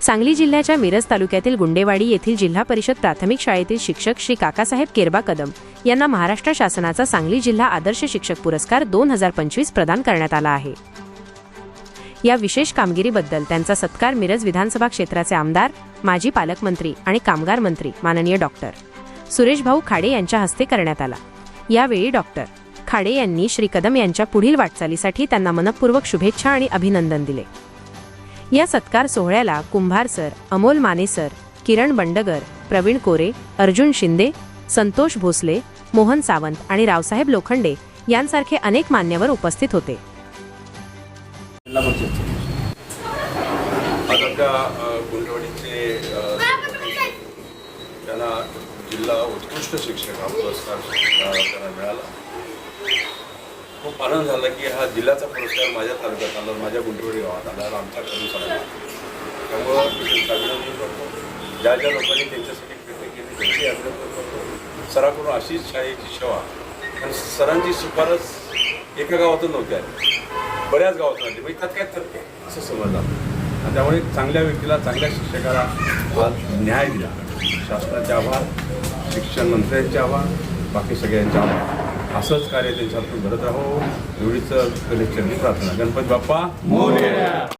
सांगली जिल्ह्याच्या मिरज तालुक्यातील गुंडेवाडी येथील जिल्हा परिषद प्राथमिक शाळेतील शिक्षक श्री काकासाहेब केरबा कदम यांना महाराष्ट्र शासनाचा सांगली जिल्हा आदर्श शिक्षक पुरस्कार दोन हजार पंचवीस प्रदान करण्यात आला आहे. या विशेष कामगिरीबद्दल त्यांचा सत्कार मिरज विधानसभा क्षेत्राचे आमदार माजी पालकमंत्री आणि कामगार मंत्री माननीय डॉक्टर सुरेश भाऊ खाडे यांच्या हस्ते करण्यात आला. यावेळी डॉक्टर खाडे यांनी श्री कदम यांच्या पुढील वाटचालीसाठी त्यांना मनपूर्वक शुभेच्छा आणि अभिनंदन दिले. या सत्कार सोहळ्याला कुंभार सर अमोल माने सर किरण बंडगर प्रवीण कोरे अर्जुन शिंदे संतोष भोसले मोहन सावंत आणि रावसाहेब लोखंडे यांसारखे अनेक मान्यवर उपस्थित होते. जिल्हा त्यांना जिल्हा उत्कृष्ट शिक्षक हा पुरस्कार त्यांना मिळाला. खूप आनंद झाला की हा जिल्ह्याचा पुरस्कार माझ्या तालुक्यात आला माझ्या गुंटवडी गावात आला आमच्या करून त्यामुळं मी त्यांचं अभिनंदन करतो. ज्या ज्या लोकांनी त्यांच्यासाठी प्रयत्न केले त्यांची अभिनंदन करतो. सराकडून अशीच शाळेची सेवा. आणि सरांची शिफारस एका गावातून नव्हती आली. बऱ्याच गावातून आली. म्हणजे त्यात काय तर्क असं समजलं. आणि त्यामुळे चांगल्या व्यक्तीला चांगल्या शिक्षकाला आज न्याय दिला. शासनाचे आभार शिक्षण मंत्र्यांचे आभार बाकी सगळ्यांचे आभार. असंच कार्य त्यांच्या हातून घडत राहो एवढीच कलेक्टरनी प्रार्थना. गणपती बाप्पा